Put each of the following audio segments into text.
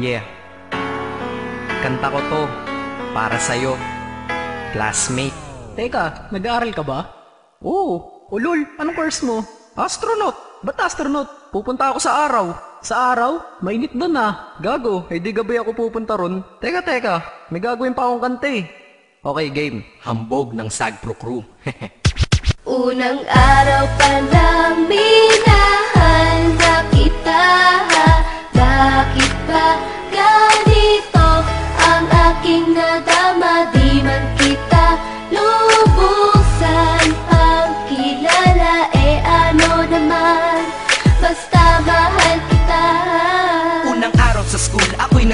Yeah. Kanta ko to para sa'yo, classmate. Teka, nag-aaral ka ba? Oo. Ulol, anong course mo? Astronaut. Ba't astronaut? Pupunta ako sa araw. Sa araw? Mainit doon ah. Gago, eh di gabi ako pupunta ron. Teka, teka. May gagawin pa akong kanta eh. Okay, game. Hambog ng Sagpro Crew. Unang araw pa lang minahal na kita Bakit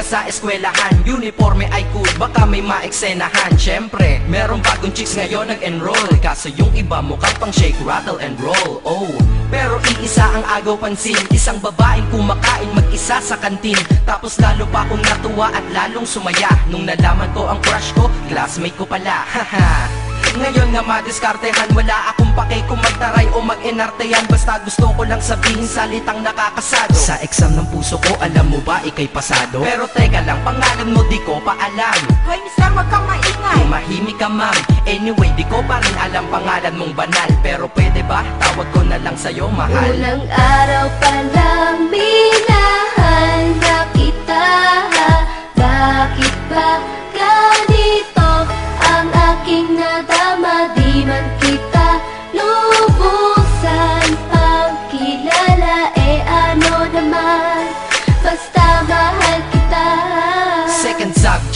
nasa eskwelahan. Uniforme ay cool, baka may maeksenahan. Siyempre, merong bagong chicks ngayon nag-enroll. Kaso yung iba mukhang pang shake, rattle and roll. Oh, pero iisa ang agaw pansin. Isang babaeng kumakain mag-isa sa kantin. Tapos lalo pa akong natuwa at lalong sumaya. Nung nalaman ko ang crush ko, classmate ko pala. Haha ngayon nga madiskartehan Wala akong pake kung magtaray o mag-enartehan Basta gusto ko lang sabihin salitang nakakasado. Sa exam ng puso ko, alam mo ba ikay pasado? Pero teka lang, pangalan mo di ko pa alam. Hoy, mister, wag kang maingay. Tumahimik ka ma'am Anyway, di ko pa rin alam pangalan mong banal. Pero pwede ba, tawag ko na lang sa'yo mahal. Unang araw pa lang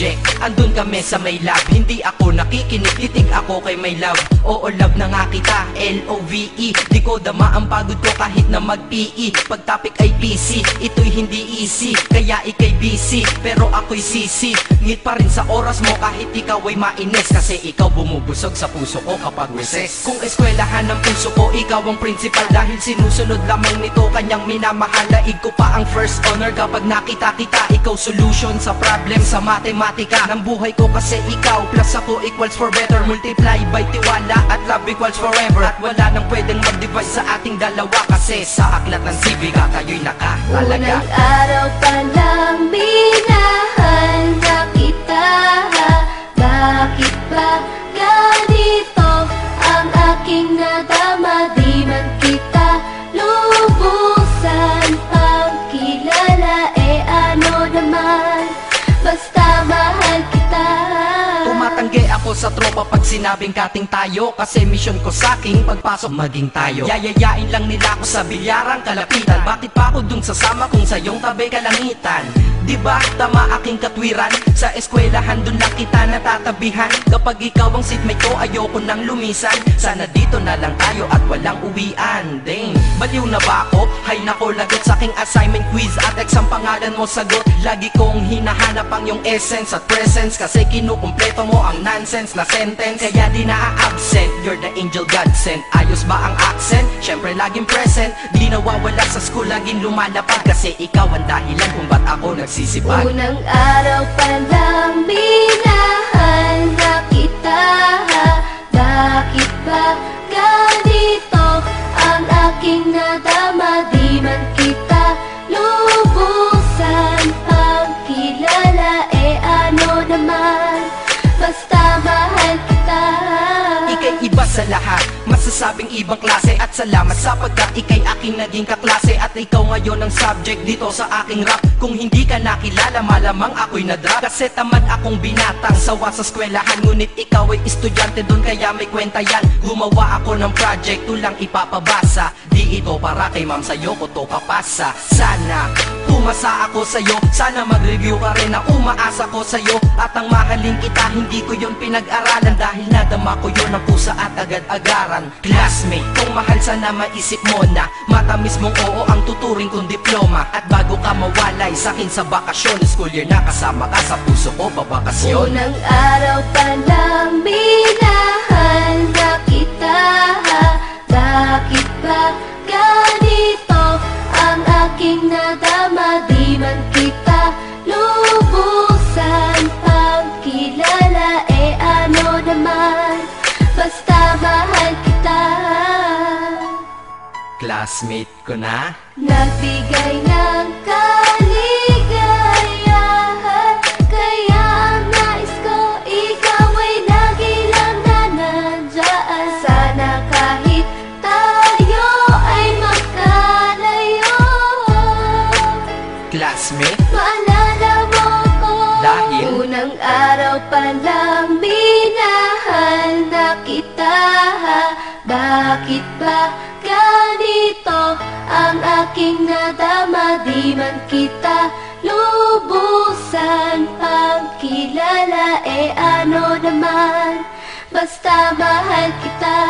Second subject, andun kami sa may lab. Hindi ako nakikinig, titig ako kay may love. Oo love na nga kita, L-O-V-E Di ko dama ang pagod ko kahit na mag-PE Pag topic ay PC, ito'y hindi easy. Kaya ikay busy, pero ako'y sisi. Ngit pa rin sa oras mo kahit ikaw ay mainis. Kasi ikaw bumubusog sa puso ko kapag recess. Kung eskwelahan ng puso ko, ikaw ang principal. Dahil sinusunod lamang nito kanyang minamahal. Laig ko pa ang first honor kapag nakita kita. Ikaw solution sa problem sa matematika Ng buhay ko kasi ikaw Plus ako equals for better. Multiply by tiwala at love equals forever. At wala nang pwedeng mag-divide sa ating dalawa Kasi sa aklat ng sibika kayo'y nakatalaga Unang araw pa lang ako sa tropa pag sinabing kating tayo. Kasi mission ko sa aking pagpasok maging tayo. Yayayain lang nila ako sa bilyarang kalapitan. Bakit pa ako dun sasama kung sa iyong tabi kalangitan Di ba tama aking katwiran. Sa eskwelahan dun lang kita natatabihan. Kapag ikaw ang seatmate ko ayoko nang lumisan. Sana dito na lang tayo at walang uwian. Dang, baliw na ba ako? Hay nako lagot sa aking assignment quiz At exam pangalan mo sagot. Lagi kong hinahanap ang iyong essence at presence Kasi kinukumpleto mo ang nonsense na sentence. Kaya di na-absent, you're the angel God sent. Ayos ba ang accent? Syempre laging present. Di nawawala sa school, laging lumalapag. Kasi ikaw ang dahilan kung ba't ako nagsisipag Unang araw pa lang Masasabing ibang klase At salamat sapagkat ika'y aking naging kaklase At ikaw ngayon ang subject dito sa aking rap. Kung hindi ka nakilala malamang ako'y na-drop Kasi tamad akong binatang sawa sa eskwelahan Ngunit ikaw ay estudyante doon kaya may kwenta yan. Gumawa ako ng project tulang ipapabasa. Di ito para kay ma'am sa'yo ko to papasa. Sana Pumasa ako sa'yo Sana mag-review ka rin na umaasa ko sa'yo. At ang mahalin kita Hindi ko yun pinag-aralan. Dahil nadama ko yun ang pusa at agad-agaran. Classmate, kung mahal sana maisip mo na. Matamis mong oo ang tuturing kong diploma. At bago ka mawalay sa'kin sa bakasyon. School year na kasama ka sa puso ko pabakasyon Unang araw pa lang minahal Classmate ko na. Nagbigay ng nadama Di man kita lubusan. Pagkilala Eh ano naman, basta mahal kita